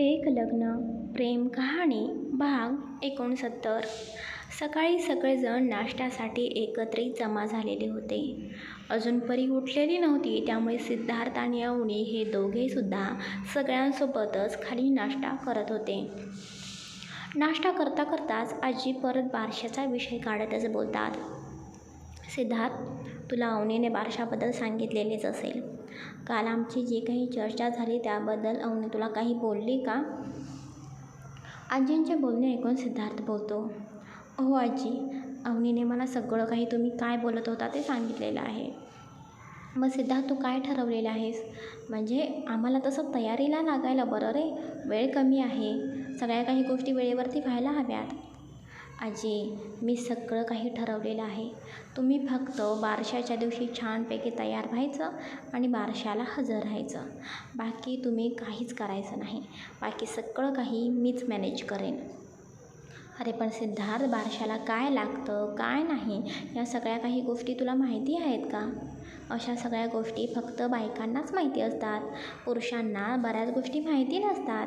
एक लग्न प्रेम कहाणी भाग एकोणसत्तर. सकाळी सगळेजण नाश्त्यासाठी एकत्रित जमा झालेले होते. अजून परी उठलेली नव्हती त्यामुळे सिद्धार्थ आणि अवनी हे दोघेसुद्धा सगळ्यांसोबतच खाली नाश्ता करत होते. नाश्ता करता करताच आजी परत बारशाचा विषय काढतच बोलतात. सिद्धार्थ तुला अवनीने बारशाबद्दल सांगितलेलेच असेल. काल आमची जी काही चर्चा झाली त्याबद्दल अवनी तुला काही बोलली का? आजींचे बोलणे ऐकून सिद्धार्थ बोलतो हो आजी अवनीने मला सगळं काही तुम्ही काय बोलत होता ते सांगितलेलं आहे. मग सिद्धार्थ तू काय ठरवलेलं आहेस? म्हणजे आम्हाला तसं तयारीला लागायला बरं रे वेळ कमी आहे. सगळ्या काही गोष्टी वेळेवरती व्हायला हव्यात. आजी मी सगळं काही ठरवलेलं आहे. तुम्ही फक्त बारशाच्या दिवशी छानपैकी तयार व्हायचं आणि बारशाला हजर राहायचं. बाकी तुम्ही काहीच करायचं नाही. बाकी सगळं काही मीच मॅनेज करेन. अरे पण सिद्धार्थ बारशाला काय लागतं काय नाही? या सगळ्या काही गोष्टी तुला माहिती आहेत का? अशा सगळ्या गोष्टी फक्त बायकांनाच माहिती असतात. पुरुषांना बऱ्याच गोष्टी माहिती नसतात.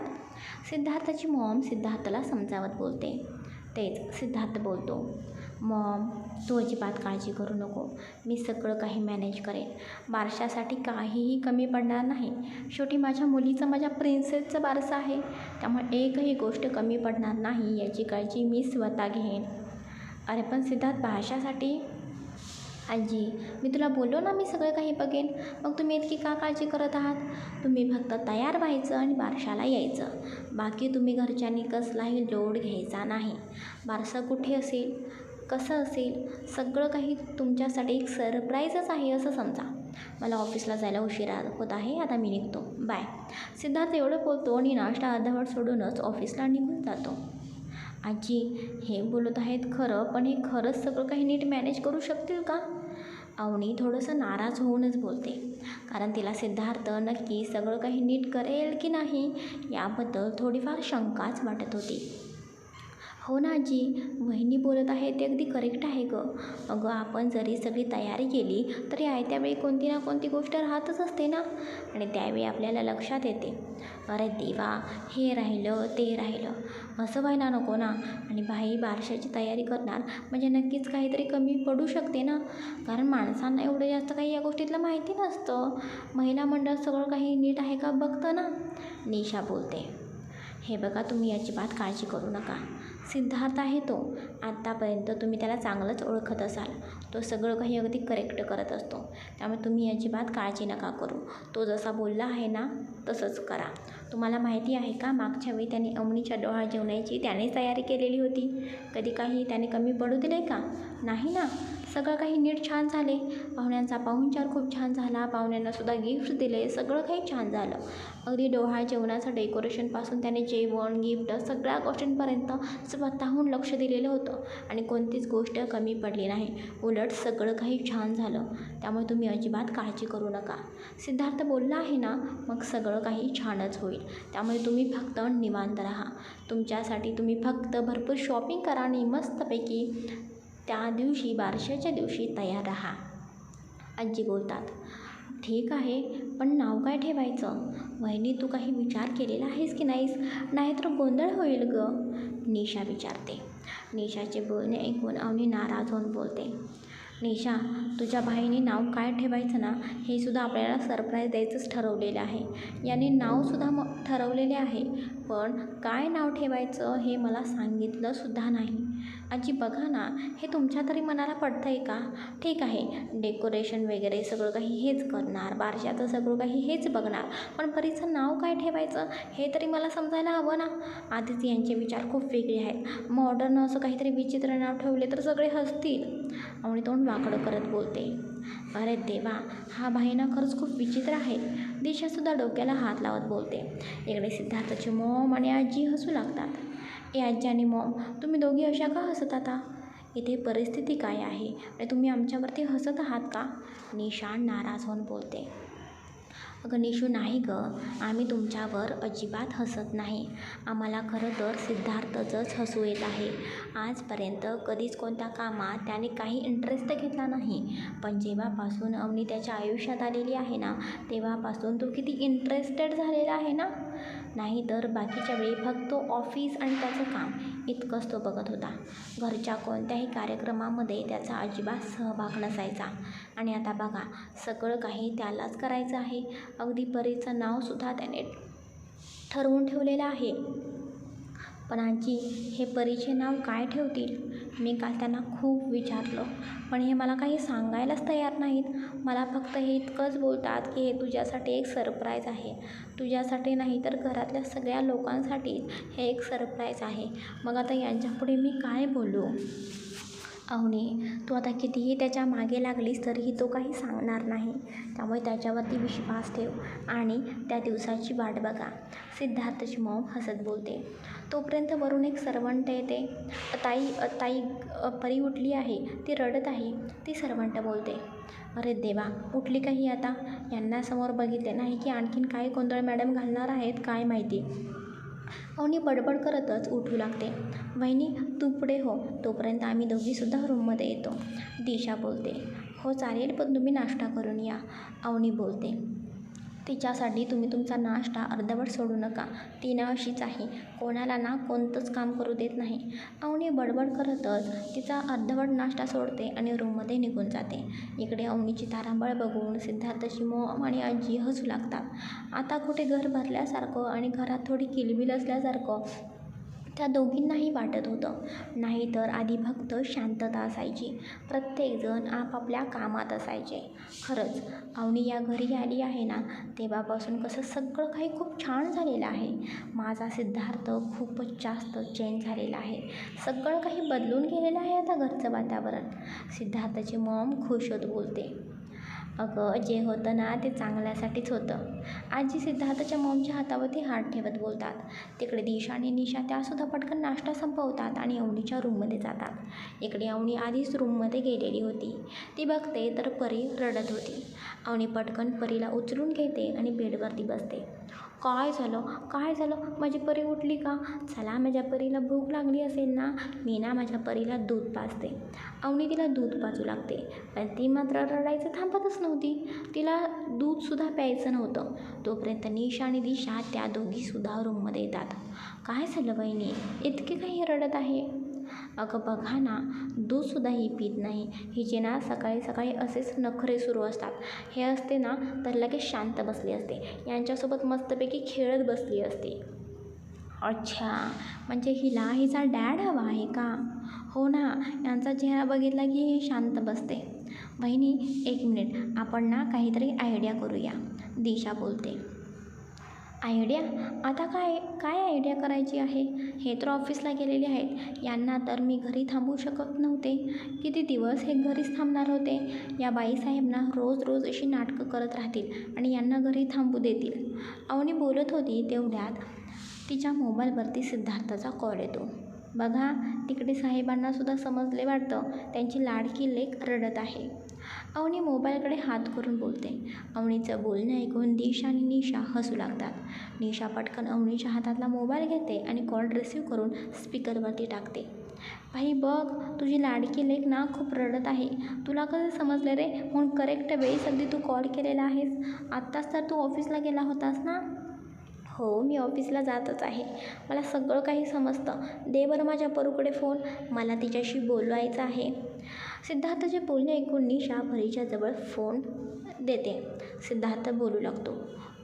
सिद्धार्थाची मॉम सिद्धार्थला समजावत बोलते. तेच सिद्धार्थ बोलतो. मॉम तू अजिबात काळजी करू नको. मी सगळं काही मॅनेज करेन. बारशासाठी काहीही कमी पडणार नाही. शेवटी माझ्या मुलीचं माझ्या प्रिन्सेसचं बारसं आहे. त्यामुळे एकही गोष्ट कमी पडणार नाही याची काळजी मी स्वतः घेईन. अरे पण सिद्धार्थ बारशासाठी आजी मी तुला बोललो ना मी सगळं काही बघेन. मग तुम्ही इतकी का काळजी करत आहात? तुम्ही फक्त तयार व्हायचं आणि बारशाला यायचं. बाकी तुम्ही घरच्यांनी कसलाही लोड घ्यायचा नाही. बारसं कुठे असेल? कसं असेल? सगळं काही तुमच्यासाठी एक सरप्राईजच आहे असं समजा. मला ऑफिसला जायला उशिरा होत आहे आता मी निघतो. बाय. सिद्धार्थ एवढं बोलतो आणि नाश्ता अर्धवट सोडूनच ऑफिसला निघून जातो. आजी हे बोलत आहेत खरं पण हे खरंच सगळं काही नीट मॅनेज करू शकतील का? अवनी थोडंसं नाराज होऊनच बोलते. कारण तिला सिद्धार्थ नक्की सगळं काही नीट करेल की नाही याबद्दल थोडीफार शंकाच वाटत होती. हो ना आजी वहिनी बोलत आहे ते अगदी करेक्ट आहे गं. अगं आपण जरी सगळी तयारी केली तरी आयत्या वेळी कोणती ना कोणती गोष्ट राहतच असते ना? आणि त्यावेळी आपल्याला लक्षात येते. अरे देवा हे राहिलं ते राहिलं. असं व्हायला नको ना. आणि बाई बारशाची तयारी करणार म्हणजे नक्कीच काहीतरी कमी पडू शकते ना? कारण माणसांना एवढं जास्त काही या गोष्टीतलं माहिती नसतं. महिला मंडळ सगळं काही नीट आहे का बघतं ना? निशा बोलते. हे बघा तुम्ही अजिबात काळजी करू नका. सिद्धार्थ आहे तो. आत्तापर्यंत तुम्ही त्याला चांगलंच ओळखत असाल. तो सगळं काही अगदी करेक्ट करत असतो. त्यामुळे तुम्ही अजिबात काळजी नका करू. तो जसा बोलला आहे ना तसंच करा. तुम्हाला माहिती आहे का मागच्या वेळी त्याने अमनीच्या डोहा जेवण्याची त्यानेच तयारी केलेली होती. कधी काही त्याने कमी पडू दिले का? नाही ना. सगळं काही नीट छान झाले. पाहुण्यांचा पाहुणचार खूप छान झाला. पाहुण्यांनासुद्धा गिफ्ट दिले. सगळं काही छान झालं. अगदी डोहा जेवणाचं डेकोरेशनपासून त्याने जेवण गिफ्ट सगळ्या गोष्टींपर्यंत स्वतःहून लक्ष दिलेलं होतं. आणि कोणतीच गोष्ट कमी पडली नाही. उलट सगळं काही छान झालं. त्यामुळे तुम्ही अजिबात काळजी करू नका. सिद्धार्थ बोलला आहे ना मग सगळं काही छानच होईल. त्यामुळे तुम्ही फक्त निवांत राहा. तुमच्यासाठी तुम्ही फक्त भरपूर शॉपिंग करा आणि मस्तपैकी त्या दिवशी बारशाच्या दिवशी तयार राहा. आजी बोलतात ठीक आहे पण नाव काय ठेवायचं? वहिनी तू काही विचार केलेला आहेस की नाहीस? नाहीतर गोंधळ होईल ग. निशा विचारते. निशाचे बोलणे ऐकून अवनी नाराज होऊन बोलते निशा तुझ्या बाईने नाव काय ठेवायचं ना हे सुद्धा आपल्याला सरप्राईज द्यायचंच ठरवलेलं आहे. याने नावसुद्धा मग ठरवलेले आहे पण काय नाव ठेवायचं हे मला सांगितलंसुद्धा नाही. आजी बघा ना हे तुमच्या तरी मनाला पडतं आहे का? ठीक आहे डेकोरेशन वगैरे सगळं काही हेच करणार बारशाचं सगळं काही हेच बघणार पण परीचं नाव काय ठेवायचं हे तरी मला समजायला हवं ना? आधीच यांचे विचार खूप वेगळे आहेत. मॉडर्न असं काहीतरी विचित्र नाव ठेवले तर सगळे हसतील. आणि तोंड वाकडं करत बोलते. अरे देवा हा भाईना खरंच खूप विचित्र आहे. दिशासुद्धा डोक्याला हात लावत बोलते. इकडे सिद्धार्थाची मॉम आणि आजी हसू लागतात. ए आजी आणि मॉम तुम्ही दोघी अशा का हसत आता? इथे परिस्थिती काय आहे? आणि तुम्ही आमच्यावरती हसत आहात का? निशान नाराज होऊन बोलते. अगं निशू नाही गं. आम्ही तुमच्यावर अजिबात हसत नाही. आम्हाला खरं तर सिद्धार्थचंच हसू येत आहे. आजपर्यंत कधीच कोणत्या कामात त्याने काही इंटरेस्ट घेतला नाही. पण जेव्हापासून अवनी त्याच्या आयुष्यात आलेली आहे ना तेव्हापासून तो किती इंटरेस्टेड झालेला आहे ना? नाही तर बाकीच्या वेळी फक्त ऑफिस आणि त्याचं काम इतकंच तो बघत होता. घरच्या कोणत्याही कार्यक्रमामध्ये त्याचा अजिबात सहभाग नसायचा. आणि आता बघा सगळं काही त्यालाच करायचं आहे. अगदी परीचं नावसुद्धा त्याने ठरवून ठेवलेलं आहे. पण आजी हे परीचे नाव काय ठेवतील? मी काल त्यांना खूप विचारलं. पण हे मला काही सांगायलाच तयार नाहीत. मला फक्त हे इतकंच बोलतात की हे तुझ्यासाठी एक सरप्राईज आहे. तुझ्यासाठी नाही तर घरातल्या सगळ्या लोकांसाठी हे एक सरप्राईज आहे. मग आता यांच्यापुढे मी काय बोलू? अवनी तू आता कितीही त्याच्यामागे लागलीस तरीही तो काही सांगणार नाही. त्यामुळे त्याच्यावरती विश्वास ठेव आणि त्या दिवसाची वाट बघा. सिद्धार्थची मॉम हसत बोलते. तोपर्यंत वरून एक सर्वंट येते. ताई ताई परी उठली आहे. ती रडत आहे. ती सर्वंट बोलते. अरे देवा उठली काही आता? यांना समोर बघितले नाही की आणखीन काय गोंधळ मॅडम घालणार आहेत काय माहिती? अवनी बडबड करतच उठू लागते. वहिनी तू पुढे हो. तोपर्यंत आम्ही दोघीसुद्धा रूममध्ये येतो. दिशा बोलते. हो चालेल पण तुम्ही नाश्ता करून या अवनी बोलते. तिच्यासाठी तुम्ही तुमचा नाश्ता अर्धवट सोडू नका. ती ना अशीच आहे. कोणाला ना कोणतंच काम करू देत नाही. अवनी बडबड करतच तिचा अर्धवट नाश्ता सोडते आणि रूममध्ये निघून जाते. इकडे अवनीची तारांबळ बघून सिद्धार्थची मोम आणि आजी हसू लागतात. आता कुठे घर भरल्यासारखं आणि घरात थोडी किलबिल असल्यासारखं त्या दोघींनाही वाटत होतं. नाहीतर आधी फक्त शांतता असायची. प्रत्येकजण आपापल्या कामात असायचे. खरंच अवनी या घरी आली आहे ना तेव्हापासून कसं सगळं काही खूप छान झालेलं आहे. माझा सिद्धार्थ खूपच जास्त चेंज झालेला आहे. सगळं काही बदलून गेलेलं आहे आता घरचं वातावरण. सिद्धार्थाची मॉम खुश होत बोलते. अगं जे होतं ना ते चांगल्यासाठीच होतं. आजी सिद्धार्थच्या मॉमच्या हातावरती हात ठेवत बोलतात. तिकडे दिशा आणि निशा त्यासुद्धा पटकन नाश्ता संपवतात आणि अवनीच्या रूममध्ये जातात. इकडे अवनी आधीच रूममध्ये गेलेली होती. ती बघते तर परी रडत होती. अवनी पटकन परीला उचलून घेते आणि बेडवरती बसते. काय झालं? काय झालं? माझी परी उठली का? चला माझ्या परीला भूक लागली असेल ना मी ना माझ्या परीला दूध पाजते. अवनी तिला दूध पाजू लागते. पण ती मात्र रडायचं थांबतच नव्हती. तिला दूधसुद्धा प्यायचं नव्हतं. तोपर्यंत निशा आणि दिशा त्या दोघीसुद्धा रूममध्ये येतात. काय झालं बहिणी इतके काही रडत आहे? अगं बघा ना दूधसुद्धा ही पीत नाही. हिचे ना सकाळी सकाळी असेच नखरे सुरू असतात. हे असते ना तर लगेच शांत बसली असते. यांच्यासोबत मस्तपैकी खेळत बसली असते. अच्छा म्हणजे हिला हिचा डॅड हवा आहे का? हो ना यांचा चेहरा बघितला की ही शांत बसते. बहिणी एक मिनिट. आपण ना काहीतरी आयडिया करूया. दिशा बोलते. आयडिया? आता काय काय आयडिया करायची आहे? हे तर ऑफिसला गेलेले आहेत. यांना तर मी घरी थांबू शकत नव्हते. किती दिवस हे घरीच थांबणार होते? या बाईसाहेबना रोज रोज अशी नाटकं करत राहतील आणि यांना घरी थांबू देतील. अवनी बोलत होती तेवढ्यात तिच्या मोबाईलवरती सिद्धार्थाचा कॉल येतो. बघा तिकडे साहेबांनासुद्धा समजले वाटतं. त्यांची लाडकी लेक रडत आहे. अवनी मोबाईलकडे हात करून बोलते. अवनीचं बोलणं ऐकून दिशा आणि निशा हसू लागतात. निशा पटकन अवनीच्या हातातला मोबाईल घेते आणि कॉल रिसीव करून स्पीकरवरती टाकते. भाई बघ तुझी लाडकी लेख ना खूप रडत आहे. तुला कसं समजलं रे? म्हणून करेक्ट वेळी अगदी तू कॉल केलेला आहेस. आत्ताच तर तू ऑफिसला गेला होतास ना? हो मी ऑफिसला जातच आहे. मला सगळं काही समजतं. दे बरं माझ्या परूकडे फोन मला तिच्याशी बोलवायचं आहे. सिद्धार्थचे बोलणे ऐकून निशा भरीच्या जवळ फोन देते. सिद्धार्थ बोलू लागतो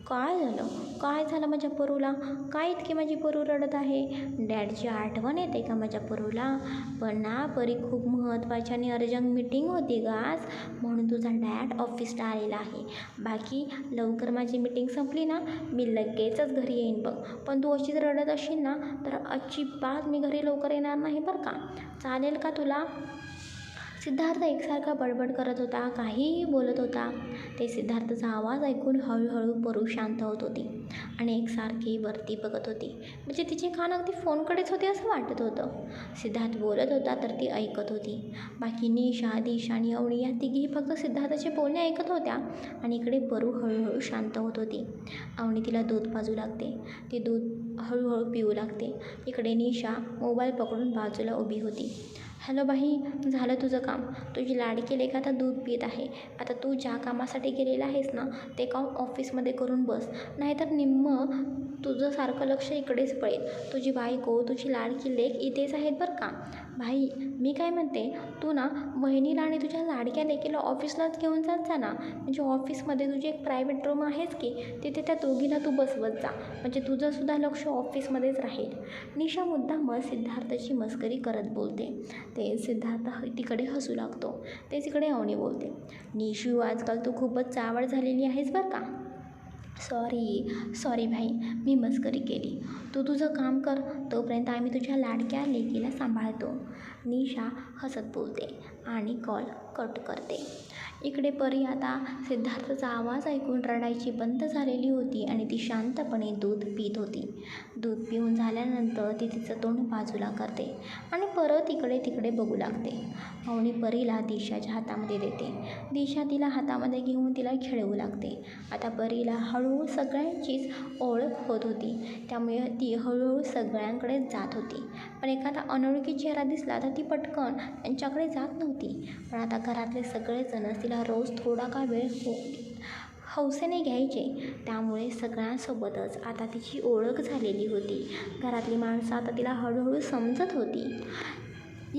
काय झालं? काय झालं माझ्या परूला? काय इतकी माझी परू रडत आहे? डॅडची आठवण येते का माझ्या परूला? पण ना परी खूप महत्त्वाची आणि अर्जंट मीटिंग होती ग आज. म्हणून तुझा डॅड ऑफिसला आलेला आहे. बाकी लवकर माझी मीटिंग संपली ना मी लगेचच घरी येईन बघ. पण तू अशीच रडत असशील ना तर अजिबात मी घरी लवकर येणार नाही बरं का? चालेल का तुला? सिद्धार्थ एकसारखा बडबड करत होता काहीही बोलत होता. ते सिद्धार्थचा आवाज ऐकून हळूहळू परू शांत होत होती आणि एकसारखी वरती बघत होती. म्हणजे तिचे कान अगदी फोनकडेच होते असं वाटत होतं. सिद्धार्थ बोलत होता तर ती ऐकत होती. बाकी निशा दिशा आणि अवणी या तिघीही फक्त सिद्धार्थाचे बोलणे ऐकत होत्या आणि इकडे परू हळूहळू शांत होत होती. अवणी तिला दूध पाजू लागते. ती दूध हळूहळू पिऊ लागते. इकडे निशा मोबाईल पकडून बाजूला उभी होती. हॅलो बाई झालं तुझं काम. तुझी लाडकी लेक आता दूध पित आहे? आता तू ज्या कामासाठी गेलेला आहेस ना ते काम ऑफिसमध्ये करून बस. नाहीतर निम्म तुझं सारखं लक्ष इकडेच पळेल तुझी बायको तुझी लाडकी लेक इथेच आहेत बरं का? भाई मी काय म्हणते तू ना वहिनीला आणि तुझ्या लाडक्या लेकीला ऑफिसलाच घेऊन जात जा ना. म्हणजे ऑफिसमध्ये तुझी एक प्रायव्हेट रूम आहेच की तिथे त्या दोघीला तू बसवत जा. म्हणजे तुझंसुद्धा लक्ष ऑफिसमध्येच राहील. निशा मुद्दामच सिद्धार्थची मस्करी करत बोलते. ते सिद्धार्थ तिकडे हसू लागतो. ते तिकडे अवनी बोलते. निशू आजकाल तू खूपच चावड झालेली आहेस बरं का? सॉरी सॉरी भाई मी मस्करी केली. तू तुझं काम कर तोपर्यंत आम्ही तुझ्या लाडक्या लेकीला सांभाळतो. निशा हसत बोलते आणि कॉल कट करते. इकडे परी आता सिद्धार्थचा आवाज ऐकून रडायची बंद झालेली होती आणि ती शांतपणे दूध पित होती. दूध पिऊन झाल्यानंतर ती तिचं तोंड बाजूला करते आणि परत इकडे तिकडे बघू लागते. अवनी परीला दिशाच्या हातामध्ये देते. दिशा तिला हातामध्ये घेऊन तिला खेळवू लागते. आता परीला हळूहळू सगळ्यांचीच ओळख होत होती. त्यामुळे ती हळूहळू सगळ्यांकडे जात होती. पण एखादा अनोळखी चेहरा दिसला तर ती पटकन त्यांच्याकडे जात नव्हती. पण आता घरातले सगळेजणच तिला रोज थोडा का वेळ हो हौसेने घ्यायचे. त्यामुळे सगळ्यांसोबतच आता तिची ओळख झालेली होती. घरातली माणसं आता तिला हळूहळू समजत होती.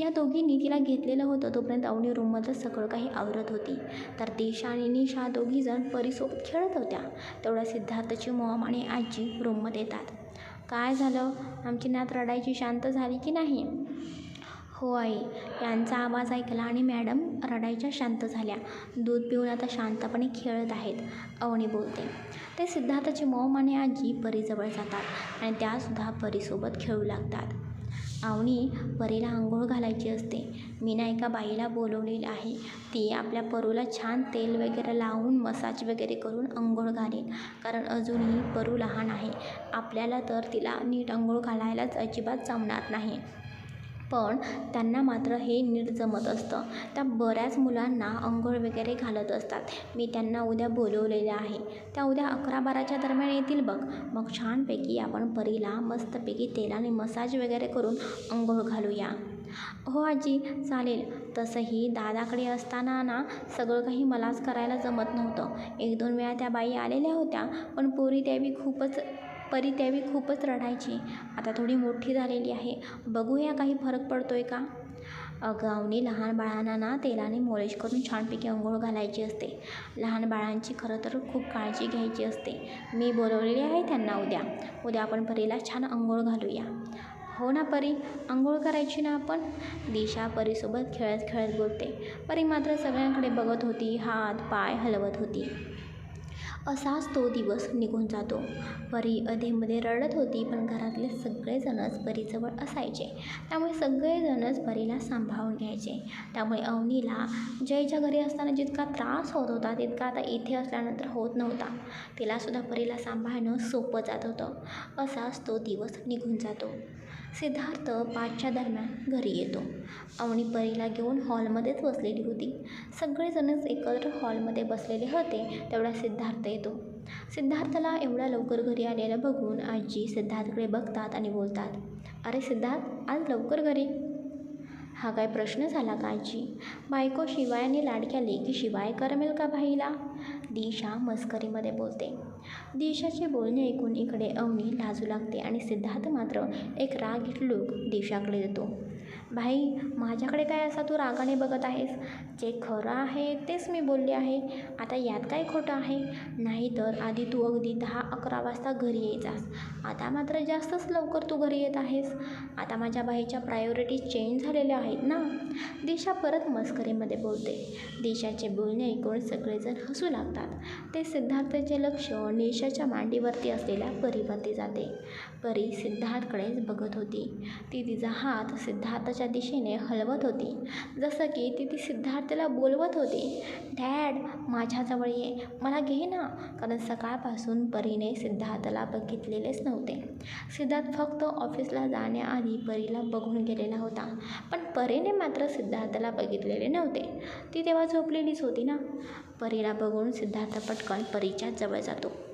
या दोघींनी तिला घेतलेलं होतं तोपर्यंत अवनी रूममधलं सगळं काही आवरत होती. तर दिशा आणि निशा दोघीजण परीसोबत खेळत होत्या. तेवढ्या सिद्धार्थची मॉम आणि आजी रूममध्ये येतात. काय झालं? आमची नात रडायची शांत झाली की नाही? हो आई यांचा आवाज ऐकला आणि मॅडम रडायच्या शांत झाल्या. दूध पिऊन आता शांतपणे खेळत आहेत अवनी बोलते. ते सिद्धार्थाची मॉम आणि आजी परीजवळ जातात आणि त्यासुद्धा परीसोबत खेळू लागतात. अवनी परीला आंघोळ घालायची असते. मी ना एका बाईला बोलवलेलं आहे. ती आपल्या परूला छान तेल वगैरे लावून मसाज वगैरे करून अंघोळ घालेल. कारण अजूनही परू लहान आहे. आपल्याला तर तिला नीट आंघोळ घालायलाच अजिबात जमणार नाही. पण त्यांना मात्र हे नीट जमत असतं. त्या बऱ्याच मुलांना अंघोळ वगैरे घालत असतात. मी त्यांना उद्या बोलवलेलं आहे. त्या उद्या अकरा बाराच्या दरम्यान येतील बघ. मग छानपैकी आपण परीला मस्तपैकी तेलाने मसाज वगैरे करून अंघोळ घालूया. हो आजी चालेल. तसंही दादाकडे असताना ना सगळं काही मलाच करायला जमत नव्हतं. एक दोन वेळा त्या बाई आलेल्या होत्या पण पोरी त्यावेळी खूपच परी त्यावेळी खूपच रडायची. आता थोडी मोठी झालेली आहे. बघूया काही फरक पडतो आहे का अगावनी लहान बाळांना ना तेलाने मॉलिश करून छानपैकी अंघोळ घालायची असते. लहान बाळांची खरं तर खूप काळजी घ्यायची असते. मी बोलवलेली आहे त्यांना उद्या. उद्या आपण परीला छान अंघोळ घालूया. हो ना परी. आंघोळ करायची ना आपण? दिशा परीसोबत खेळत खेळत बोलते. परी मात्र सगळ्यांकडे बघत होती हात पाय हलवत होती. असाच तो दिवस निघून जातो. परी अधेमध्ये रडत होती पण घरातले सगळेजणच परीजवळ असायचे. त्यामुळे सगळेजणच परीला सांभाळून घ्यायचे. त्यामुळे अवनीला जयच्या घरी असताना जितका त्रास होत होता तितका आता इथे असल्यानंतर होत नव्हता. तिलासुद्धा परीला सांभाळणं सोपं जात होतं. असाच तो दिवस निघून जातो. सिद्धार्थ पाचच्या दरम्यान घरी येतो. अवनी परीला घेऊन हॉलमध्येच बसलेली होती. सगळेजणच एकत्र हॉलमध्ये बसलेले होते तेवढा सिद्धार्थ येतो. सिद्धार्थला एवढ्या लवकर घरी आलेलं बघून आजी सिद्धार्थकडे बघतात आणि बोलतात अरे सिद्धार्थ आज लवकर घरी? हा काय प्रश्न झाला का आजी? बायको शिवाय आणि लाडक्या लेकी शिवाय करमेल का भाईला दिशा मस्करीमध्ये बोलते दिशाचे बोलणे ऐकून इकडे अवनी लाजू लागते आणि सिद्धार्थ मात्र एक राग लूक दिशाकडे देतो. भाई माझ्याकडे काय असा तू रागाने बघत आहेस? जे खरं आहे तेच मी बोलले आहे. आता यात काय खोटं आहे? नाही तर आधी तू अगदी दहा अकरा वाजता घरी यायचास आता मात्र जास्तच लवकर तू घरी येत आहेस. आता माझ्या बाईच्या प्रायोरिटी चेंज झालेल्या आहेत ना? दिशा परत मस्करीमध्ये बोलते. दिशाचे बोलणे ऐकून सगळेजण हसू लागतात. ते सिद्धार्थचे लक्ष निशाच्या मांडीवरती असलेल्या परीवरती जाते. परी सिद्धार्थकडेच बघत होती. ती तिचा हात सिद्धार्थ सिद्धार्थच्या दिशेने हलवत होती. जसं की ती ती सिद्धार्थला बोलवत होती डॅड माझ्याजवळ ये. मला घे ना. कारण सकाळपासून परीने सिद्धार्थला बघितलेलेच नव्हते. सिद्धार्थ फक्त ऑफिसला जाण्याआधी परीला बघून गेलेला होता. पण परीने मात्र सिद्धार्थला बघितलेले नव्हते. ती तेव्हा झोपलेलीच होती ना? परीला बघून सिद्धार्थ पटकन परीच्या जवळ जातो.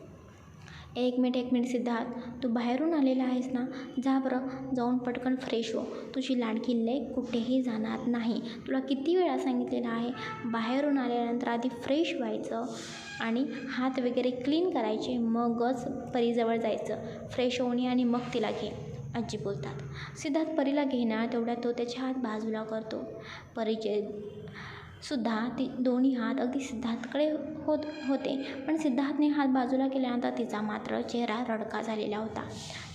एक मिनिट एक मिनिट सिद्धार्थ तू बाहेरून आलेला आहेस ना? जा बरं जाऊन पटकन फ्रेश हो. तुझी लाडकी लेक कुठेही जाणार नाही. तुला किती वेळा सांगितलेलं आहे बाहेरून आल्यानंतर आधी फ्रेश व्हायचं आणि हात वगैरे क्लीन करायचे मगच परीजवळ जायचं. फ्रेश होणे आणि मग तिला घे आजी बोलतात. सिद्धार्थ परीला घेणार तेवढ्यात तो त्याचे हात बाजूला करतो. परीचे सुद्धा ती दोन्ही हात अगदी सिद्धार्थकडे होत होते. पण सिद्धार्थने हात बाजूला केल्यानंतर तिचा मात्र चेहरा रडका झालेला होता.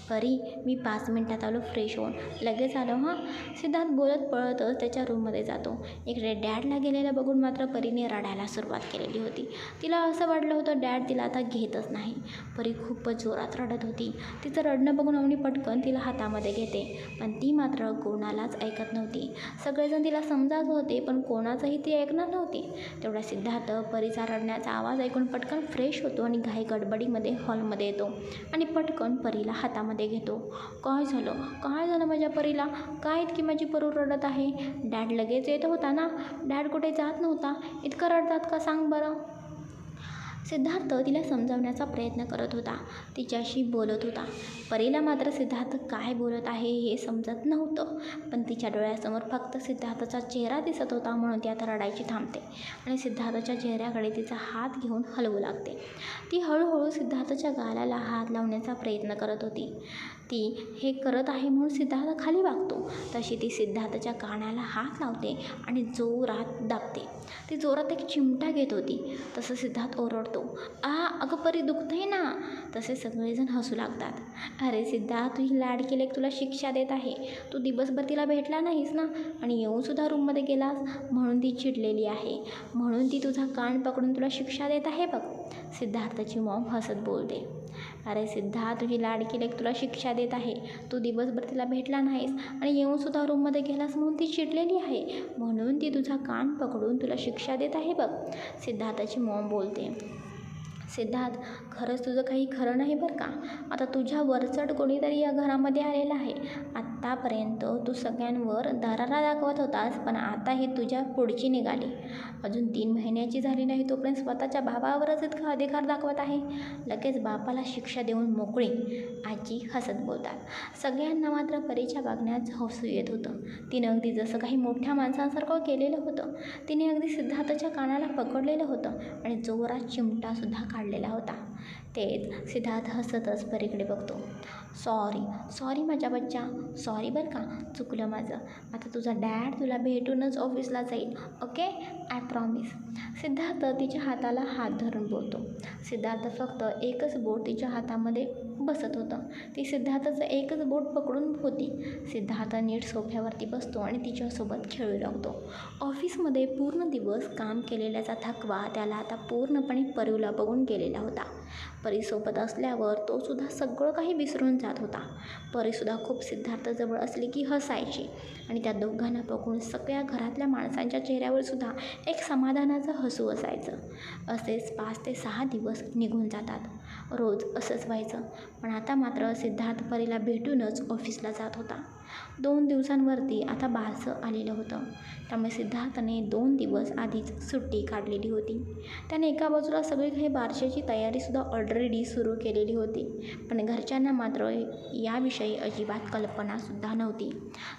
परी मी पाच मिनटात आलो फ्रेश होऊन. लगेच आलो हां. सिद्धार्थ बोलत पळतच त्याच्या रूममध्ये जातो. इकडे डॅडला गेलेला बघून मात्र परीने रडायला सुरुवात केलेली होती. तिला असं वाटलं होतं डॅड तिला आता घेतच नाही. परी खूपच जोरात रडत होती. तिचं रडणं बघून अवनी पटकन तिला हातामध्ये घेते पण ती मात्र कोणालाच ऐकत नव्हती. सगळेजण तिला समजात होते पण कोणाचंही ती ऐकणार नव्हती. तेवढा सिद्धार्थ परीचा रडण्याचा आवाज ऐकून पटकन फ्रेश होतो आणि घाई गडबडीमध्ये हॉलमध्ये येतो आणि पटकन परीला हातामध्ये घेतो. काय झालं? काय झालं माझ्या परीला? काय इतकी माझी परू रडत आहे? डॅड लगेच येत होता ना? डॅड कुठे जात नव्हता? इतकं रडतात का सांग बरं? सिद्धार्थ तिला समजावण्याचा प्रयत्न करत होता. तिच्याशी बोलत होता. परीला मात्र सिद्धार्थ काय बोलत आहे हे समजत नव्हतं. पण तिच्या डोळ्यासमोर फक्त सिद्धार्थाचा चेहरा दिसत होता म्हणून ती आता रडायची थांबते आणि सिद्धार्थाच्या चेहऱ्याकडे तिचा हात घेऊन हलवू लागते. ती हळूहळू सिद्धार्थाच्या गालाला हात लावण्याचा प्रयत्न करत होती. ती हे करत आहे म्हणून सिद्धार्थ खाली वागतो. तशी ती सिद्धार्थच्या कानाला हात लावते आणि जोरात दाबते. ती जोरात एक चिमटा घेत होती. तसं सिद्धार्थ ओरडतो. आ अगं परी दुखतंय ना? तसे सगळेजण हसू लागतात. अरे सिद्धार्थ तुझी लाड लेक तुला शिक्षा देत आहे. तू दिवसभर तिला भेटला नाहीस ना? आणि येऊनसुद्धा रूममध्ये गेलास? म्हणून ती चिडलेली आहे. म्हणून ती तुझा कान पकडून तुला शिक्षा देत आहे बघ. सिद्धार्थची मॉम हसत बोलते. अरे सिद्धार्थ तुझी लाडकी लेक तुला शिक्षा देत आहे. तू दिवसभर तिला भेटला नाहीस आणि येऊनसुद्धा रूममध्ये गेलास म्हणून ती चिडलेली आहे. म्हणून ती तुझा कान पकडून तुला शिक्षा देत आहे बघ. सिद्धार्थाची मॉम बोलते. सिद्धार्थ खरंच तुझं काही खरं नाही बरं का? आता तुझ्या वरचढ कोणीतरी या घरामध्ये आलेला आहे. आत्तापर्यंत तू सगळ्यांवर दरारा दाखवत होतास पण आता ही तुझ्या पुढची निघाली. अजून तीन महिन्याची झाली नाही तोपर्यंत स्वतःच्या भावावरच इतका अधिकार दाखवत आहे. लगेच बापाला शिक्षा देऊन मोकळी. आजी हसत बोलतात. सगळ्यांना मात्र परीच्या वागण्यात हसू येत होतं. तिनं अगदी जसं काही मोठ्या माणसांसारखं केलेलं होतं तिने अगदी सिद्धार्थच्या कानाला पकडलेलं होतं आणि जोरात चिमटासुद्धा काढलेला होता. तेच सिद्धार्थ हसतच परीकडे बघतो. सॉरी सॉरी माझ्या बच्चा. सॉरी बरं का. चुकलं माझं. आता तुझा डॅड तुला भेटूनच ऑफिसला जाईल. ओके आय प्रॉमिस सिद्धार्थ तिच्या हाताला हात धरून बोलतो. सिद्धार्थ फक्त एकच बोट तिच्या हातामध्ये बसत होतं. ती सिद्धार्थाचं एकच बोट पकडून होती. सिद्धार्थ नीट सोफ्यावरती बसतो आणि तिच्यासोबत खेळू लागतो. ऑफिसमध्ये पूर्ण दिवस काम केलेल्याचा थकवा त्याला आता पूर्णपणे परीला बघून गेलेला होता. परीसोबत असल्यावर तो सुद्धा सगळं काही विसरून जात होता. परीसुद्धा खूप सिद्धार्थजवळ असली की हसायची आणि त्या दोघांना बघून सगळ्या घरातल्या माणसांच्या चेहऱ्यावर सुद्धा एक समाधानाचं हसू असायचं. असेच पाच ते सहा दिवस निघून जातात. रोज असंच व्हायचं पण आता मात्र सिद्धार्थ परीला भेटूनच ऑफिसला जात होता. दोन दिवसांवरती आता बारसं आलेलं होतं. त्यामुळे सिद्धार्थने दोन दिवस आधीच सुट्टी काढलेली होती. त्याने एका बाजूला सगळी काही बारशाची तयारीसुद्धा ऑलरेडी सुरू केलेली होती. पण घरच्यांना मात्र याविषयी अजिबात कल्पनासुद्धा नव्हती.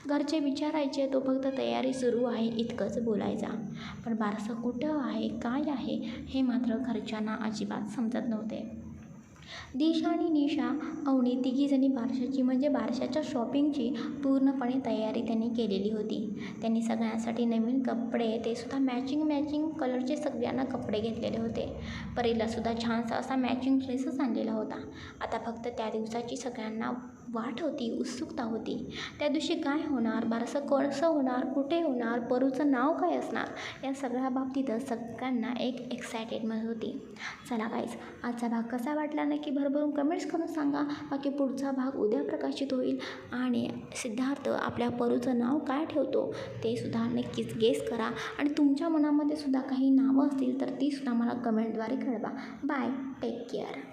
घरचे विचारायचे तो फक्त तयारी सुरू आहे इतकंच बोलायचा. पण बारसं कुठं आहे काय आहे हे मात्र घरच्यांना अजिबात समजत नव्हते. दिशा आणि निशा अवनी तिघीजणी बारशाची म्हणजे बारशाच्या शॉपिंगची पूर्णपणे तयारी त्यांनी केलेली होती. त्यांनी सगळ्यांसाठी नवीन कपडे ते सुद्धा मॅचिंग मॅचिंग कलरचे सगळ्यांना कपडे घेतलेले होते. परीलासुद्धा छानसा असा मॅचिंग ड्रेसच आणलेला होता. आता फक्त त्या दिवसाची सगळ्यांना वाट होती उत्सुकता होती. त्या दिवशी काय होणार? बारसं कसं होणार? कुठे होणार? परूचं नाव काय असणार? या सगळ्या बाबतीतच सगळ्यांना एक एक्सायटेडमेंट होती. चला काहीच आजचा भाग कसा वाटला? नक्की भरभरून कमेंट्स करून सांगा. बाकी पुढचा भाग उद्या प्रकाशित होईल. आणि सिद्धार्थ आपल्या परूचं नाव काय ठेवतो ते सुद्धा नक्कीच गेस करा. आणि तुमच्या मनामध्ये सुद्धा काही नावं असतील तर ती सुद्धा मला कमेंटद्वारे कळवा. Bye take care